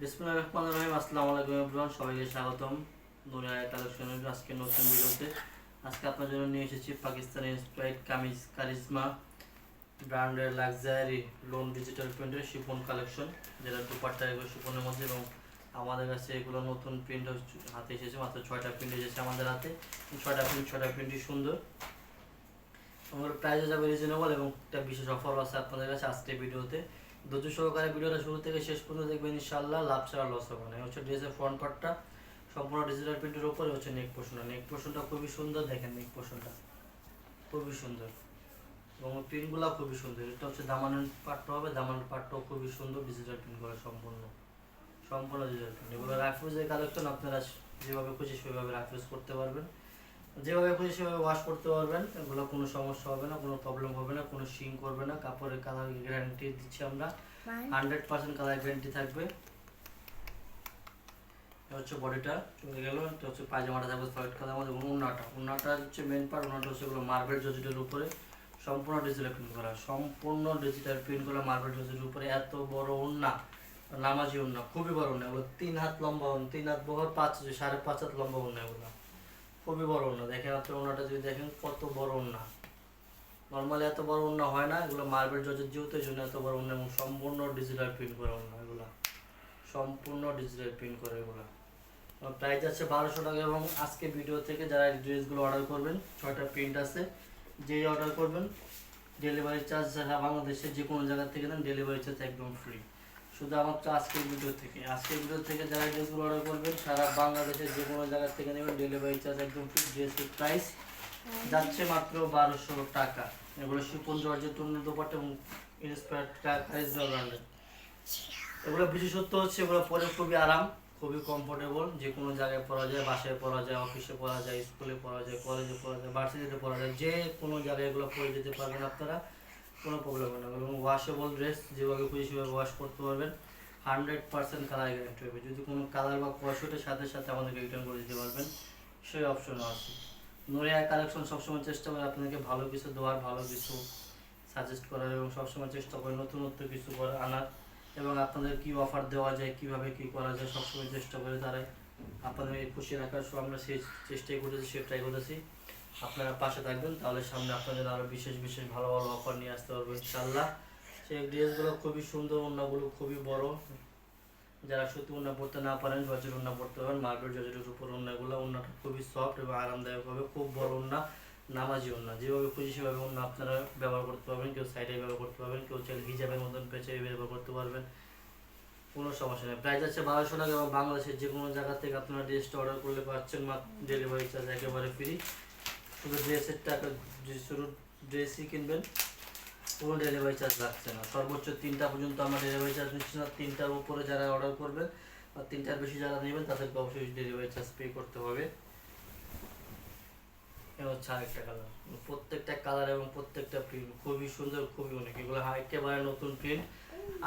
বিসমুল্লাহ রহমান রহিম। আসসালামু স্বাগতম নুরিয়া কালেকশনের আজকে নতুন ভিডিওতে। আজকে আপনার জন্য নিয়ে এসেছি পাকিস্তানি ইন্সপায়ার্ড কামিজ, কারিজমা, ব্র্যান্ডের লাক্সারি লোন ডিজিটাল প্রিন্টের শিফন কালেকশন যেটা দুপাট্টা এগুলো শিফনের মধ্যে এবং আমাদের কাছে এগুলো নতুন প্রিন্ট হাতে এসেছে, মাত্র ছয়টা প্রিন্ট এসেছে আমাদের হাতে। ছয়টা প্রিন্ট ছয়টা প্রিন্টই সুন্দর। আমার প্রাইস যাবে রিজনেবল এবং একটা বিশেষ অফার আছে আপনাদের কাছে আজকে ভিডিওতে। ধৈর্য সহকারে ভিডিওটা শুরু থেকে শেষ পর্যন্ত দেখবেন ইনশাল্লাহ লাভ ছাড়া লস হবে না। হচ্ছে ড্রেসের ফ্রন্ট পার্টটা সম্পূর্ণ ডিজিটাল প্রিন্টের উপরে হচ্ছে নেক পোর্শনটা নেক পোর্শনটা খুবই সুন্দর, দেখেন নেক পোর্শনটা খুবই সুন্দর। এবং প্রিন্টগুলো খুবই সুন্দর। এটা হচ্ছে দামানের পার্টটা হবে। দামানের পার্টটাও খুবই সুন্দর ডিজিটাল প্রিন্ট করা সম্পূর্ণ। সম্পূর্ণ ডিজিটাল প্রিন্ট এগুলো রাফিউজের কালেকশন আপনারা যেভাবে খুশি সেভাবে রাফিউজ করতে পারবেন। যেভাবে খুশি সেভাবে ওয়াশ করতে পারবেন। এগুলো কোনো সমস্যা হবে না কোনো প্রবলেম হবে না কোনো শিং করবে না। কাপড়ের কালার গ্যারান্টি দিচ্ছি আমরা। হান্ড্রেড পার্সেন্ট কালার গ্যারান্টি থাকবে। হচ্ছে বডিটা চলে গেল এটা হচ্ছে পায়জামাটা থাকবে হোয়াইট কালার এবং উন্নাটা উন্নাটা হচ্ছে মেন পার্ট উন্নাটা হচ্ছে এগুলো মার্বেল জজিটের উপরে। সম্পূর্ণ ডিজিটাল প্রিন্ট করা সম্পূর্ণ ডিজিটাল প্রিন্ট করা মার্বেল জজিটের উপরে। এত বড় উন্না নামাজি উন্না খুবই বড় উন্না এগুলো তিন হাত লম্বা তিন হাত বহর পাঁচ সাড়ে পাঁচ হাত লম্বা উন্না এগুলো। খুবই বড় উন্না। দেখেন আপনি ওনাটা যদি দেখেন, কত বড় উন্না। নর্মালি এত বড় উন্না হয় না, এগুলো মার্বেল জজের যেহেতু জন্য এত বড় উন্না এবং সম্পূর্ণ ডিজিটাল প্রিন্ট করা উন্না এগুলো। সম্পূর্ণ ডিজিটাল প্রিন্ট করে এগুলো। প্রাইস আছে বারোশো টাকা এবং আজকে ভিডিও থেকে যারা ড্রেসগুলো অর্ডার করবেন, ছয়টা প্রিন্ট আছে, যেই অর্ডার করবেন ডেলিভারি চার্জ বাংলাদেশের যে কোনো জায়গা থেকে দেন ডেলিভারি চার্জ একদম ফ্রি শুধু আমার আজকের ভিডিও থেকে। আজকের ভিডিও থেকে যারা ড্রেসগুলো অর্ডার করবেন সারা বাংলাদেশের যে কোনো জায়গা থেকে নেবেন। ডেলিভারি চার্জ একদম ফ্রি ড্রেসের প্রাইস যাচ্ছে মাত্র বারোশো টাকা। এগুলো শিপন জর্জের তন্য দোপাট্টা এবং কারিজমা ব্র্যান্ডের এগুলো বিশেষত্ব হচ্ছে এগুলো পরে খুবই আরাম খুবই কমফোর্টেবল যে কোনো জায়গায় পরা যায় বাসায় পরা যায় অফিসে পরা যায় স্কুলে পরা যায় কলেজে পরা যায় ভার্সিটিতে পরা যায় যে কোনো জায়গায় এগুলো পরে যেতে পারবেন আপনারা। কোনো প্রবলেম হবে না। এবং ওয়াশেবল ড্রেস যেভাবে খুশি সেভাবে ওয়াশ করতে পারবেন। হান্ড্রেড পার্সেন্ট কালার গ্যারেন্টি হবে। যদি কোনো কালার বা ওঠে, সাথে সাথে আমাদেরকে রিটার্ন করে দিতে পারবেন। সেই অপশনও আছে। নোরিয়া কালেকশন সবসময় চেষ্টা করে আপনাকে ভালো কিছু দেওয়ার, ভালো কিছু সাজেস্ট করার এবং সবসময় চেষ্টা করে নতুনত্ব কিছু করে আনার এবং আপনাদের কি অফার দেওয়া যায়, কীভাবে কি করা যায়, সবসময় চেষ্টা করে তারা আপনাদের খুশি রাখার সব আমরা সেই চেষ্টাই করেছি সে ট্রাই করেছি আপনারা পাশে থাকবেন, তাহলে সামনে আপনাদের আরও বিশেষ বিশেষ ভালো ভালো অফার নিয়ে আসতে পারব ইনশাল্লাহ সেই ড্রেসগুলো খুবই সুন্দর, ওড়নাগুলো খুবই বড়। যারা সত্যি ওড়না পড়তে না পারেন জজের ওড়না পড়তে পারেন, মার্বেল জজের উপর ওড়নাগুলো, ওড়নাটা খুবই সফট এবং আরামদায়ক হবে, খুব বড় ওড়না, নামাজি ওড়না। যেভাবে খুশি সেভাবে ওড়না আপনারা ব্যবহার করতে পারবেন, কেউ সাইডে ব্যবহার করতে পারবেন, কেউ চাইলে হিজাবের মতন পেঁচে ব্যবহার করতে পারবেন, কোনো সমস্যা নেই। প্রাইস আছে বারোশো টাকা এবং বাংলাদেশের যে কোনো জায়গা থেকে আপনারা ড্রেসটা অর্ডার করলে পাচ্ছেন ডেলিভারি চার্জ একেবারে ফ্রি শুধু ড্রেসের টাকা শুধু ড্রেসই কিনবেন কোনো ডেলিভারি চার্জ লাগছে না। সর্বোচ্চ তিনটা পর্যন্ত আমরা ডেলিভারি চার্জ নিচ্ছি না, তিনটার উপরে যারা অর্ডার করবেন বা তিনটার বেশি যারা নেবেন, তাদেরকে অবশ্যই ডেলিভারি চার্জ পে করতে হবে। হচ্ছে আরেকটা কালার প্রত্যেকটা কালার এবং প্রত্যেকটা প্রিন্ট খুবই সুন্দর, খুবই অনেক এগুলো একেবারে নতুন প্রিন্ট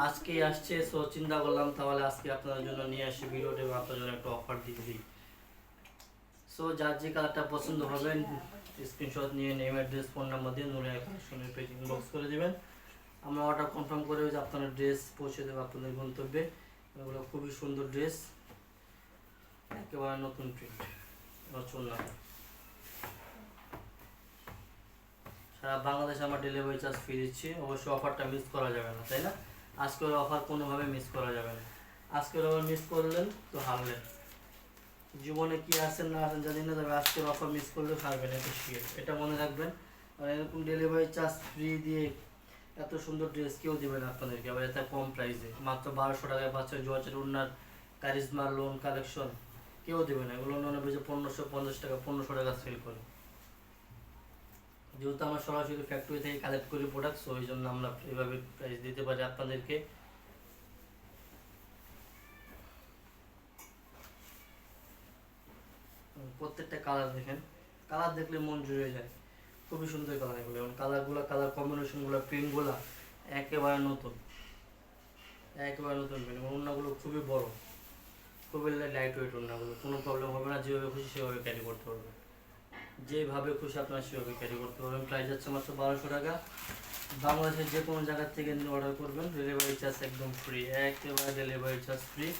আজকেই আসছে, সো চিন্তা করলাম তাহলে আজকে আপনাদের জন্য নিয়ে আসি ভিডিওটা এবং আপনার জন্য একটা অফার দিয়ে দিই। সো যার যে কালারটা পছন্দ হবে স্ক্রিনশট নিয়ে নেম অ্যাড্রেস ফোন নাম্বার দিয়ে নুরে কালেকশনের পেজ ইনবক্স করে দেবেন। আমরা অর্ডার কনফার্ম করে যে আপনার ড্রেস পৌঁছে দেবো আপনাদের গন্তব্যে। এগুলো খুবই সুন্দর ড্রেস একেবারে নতুন প্রিন্ট চন্নাটা সারা বাংলাদেশে আমরা ডেলিভারি চার্জ ফ্রি দিচ্ছি। অবশ্যই অফারটা মিস করা যাবে না, তাই না? আজকের অফার কোনোভাবে মিস করা যাবে না। আজকের অফার মিস করলেন তো হারলেন। জীবনে কি আছেন না আছেন জানি না তবে আজকের অফার মিস করলে হারবেন, এটা শিওর এটা মনে রাখবেন। আর এরকম ডেলিভারি চার্জ ফ্রি দিয়ে এত সুন্দর ড্রেস কেউ দেবে না আপনাদেরকে, আবার এত কম প্রাইসে মাত্র বারোশো টাকায় পাচ্ছে জোয়াচের উন্নার কারিজমা লোন কালেকশন কেউ দেবে না, এগুলো অন্য বেশি পনেরোশো, পঞ্চাশ টাকা, পনেরোশো টাকা সেল করে। যেহেতু আমরা সরাসরি ফ্যাক্টরি থেকে কালেক্ট করি প্রোডাক্ট সো ওই জন্য আমরা এইভাবে প্রাইস দিতে পারি আপনাদেরকে। প্রত্যেকটা কালার দেখেন। কালার দেখলে মন জুড়ে যায়। খুবই সুন্দর কালার এগুলো। এবং কালারগুলো কালার কম্বিনেশনগুলো প্রিন্টগুলো একেবারে নতুন। একেবারে নতুন প্রিন্ট এবং ওড়নাগুলো খুবই বড়। খুবই লাইট ওয়েট ওড়নাগুলো। কোনো প্রবলেম হবে না। যেভাবে খুশি সেভাবে ক্যারি করতে পারবে যেভাবে খুশি আপনারা সেভাবে ক্যারি করতে পারবেন। প্রাইস যাচ্ছে মাত্র বারোশো টাকা। বাংলাদেশের যে কোনো জায়গার থেকে অর্ডার করবেন। ডেলিভারি চার্জ একদম ফ্রি একেবারে ডেলিভারি চার্জ ফ্রি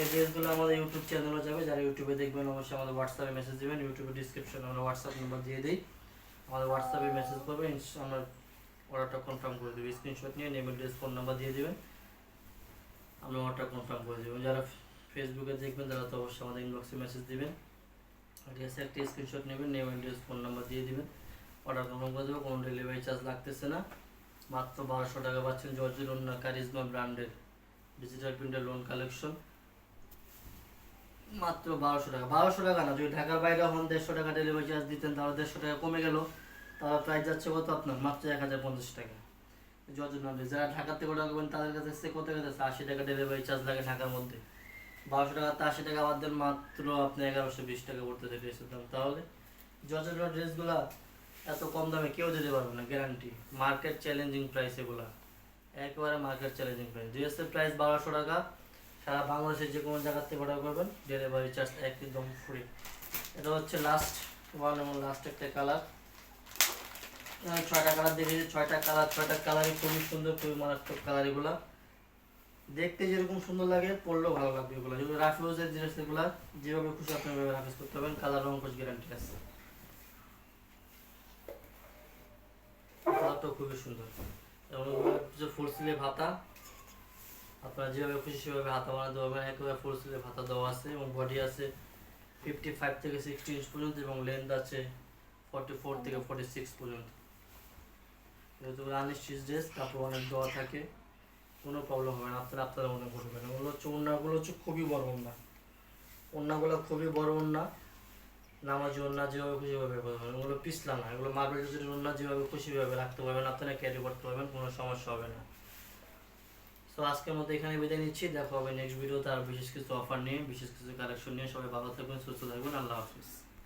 এই ড্রেসগুলো আমাদের ইউটিউব চ্যানেলে যাবে। যারা ইউটিউবে দেখবেন, অবশ্যই আমাদের হোয়াটসঅ্যাপে মেসেজ দেবেন। ইউটিউবে ডিসক্রিপশনে আমরা হোয়াটসঅ্যাপ নাম্বার দিয়ে দিই। আমাদের হোয়াটসঅ্যাপে মেসেজ করবেন আমরা অর্ডারটা কনফার্ম করে দেবো। স্ক্রিনশট নিয়ে নেম অ্যাড্রেস ফোন নাম্বার দিয়ে দেবেন। আমরা অর্ডারটা কনফার্ম করে দেবো। যারা ফেসবুকে দেখবেন, তারা তো অবশ্যই আমাদের ইনবক্সে মেসেজ দিবেন। আছে একটা স্ক্রিনশট নেবেন নেম অ্যাড্রেস ফোন নাম্বার দিয়ে দেবেন। অর্ডার কনফার্ম করে দেবো। কোনো ডেলিভারি চার্জ লাগতেছে না। মাত্র বারোশো টাকা পাচ্ছেন জর্জের অন্য কারিজমা ব্র্যান্ডের ডিজিটাল প্রিন্টের লোন কালেকশন মাত্র বারোশো টাকা। বারোশো টাকা না, যদি ঢাকার বাইরে হন দেড়শো টাকা ডেলিভারি চার্জ দিতেন, তাহলে দেড়শো টাকা কমে গেল। তাহলে প্রাইস যাচ্ছে কত আপনার? মাত্র এক হাজার পঞ্চাশ টাকা। জর্জের ব্র্যান্ডের যারা ঢাকা থেকে অর্ডার করবেন, তাদের কাছে এসে কত কাছে আশি টাকা ডেলিভারি চার্জ লাগে ঢাকার মধ্যে। বারোশো টাকাতে আশি টাকা বাদ দেন, মাত্র আপনি এগারোশো বিশ টাকা পড়তেছে ড্রেসের দাম। তাহলে জর্জের ড্রেসগুলা এত কম দামে কেউ দিতে পারবে না গ্যারান্টি মার্কেট চ্যালেঞ্জিং প্রাইস এগুলা। একেবারে মার্কেট চ্যালেঞ্জিং প্রাইস ড্রেসের প্রাইস বারোশো টাকা সারা বাংলাদেশের যে কোনো জায়গার থেকে অর্ডার করবেন। ডেলিভারি চার্জ একদম ফ্রি এটা হচ্ছে লাস্ট ওয়ান এবং লাস্ট একটা কালার ছয়টা কালার দেখেছি ছয়টা কালার ছয়টা কালারই খুবই সুন্দর, খুবই মারাত্মক কালার এগুলা। দেখতে যেরকম সুন্দর লাগে পড়লেও ভালো লাগবে এগুলো। যেগুলো রাফিউজের জিনিস, এগুলা যেভাবে খুশি আপনি ওইভাবে রাফিউজ করতে পারবেন। কালার রং কোচ গ্যারান্টি আছে। কালারটাও খুবই সুন্দর। এবং ফুল স্লিভ হাতা। আপনারা যেভাবে খুশি সেভাবে হাতা বানাতে পারবেন একেবারে ফুল স্লিভ হাতা দেওয়া আছে এবং বডি আছে ফিফটি ফাইভ থেকে সিক্সটি ইঞ্চ পর্যন্ত এবং লেন্থ আছে ফর্টি ফোর থেকে ফর্টি সিক্স পর্যন্ত। যেহেতু স্টিচ ড্রেস কাপড় অনেক দেওয়া থাকে, কোনো প্রবলেম হবে না। আপনারা আপনারা মনে করবেন ওগুলো হচ্ছে ওড়নাগুলো হচ্ছে খুবই বড় ওড়না। ওড়নাগুলো খুবই বড় ওড়না। নামাজি ওড়না যেভাবে খুশি ভাবে করবেন ওগুলো পিছলা না। এগুলো মার্বেল ওড়না যেভাবে খুশি ভাবে রাখতে পারবেন। আপনারা ক্যারি করতে পারবেন, কোনো সমস্যা হবে না। তো আজকের মতো এখানে বিদায় নিচ্ছি। দেখো হবে নেক্সট ভিডিওতে আর বিশেষ কিছু অফার নিয়ে, বিশেষ কিছু কালেকশন নিয়ে। সবাই ভালো থাকবেন, সুস্থ থাকবেন। আল্লাহ হাফিজ।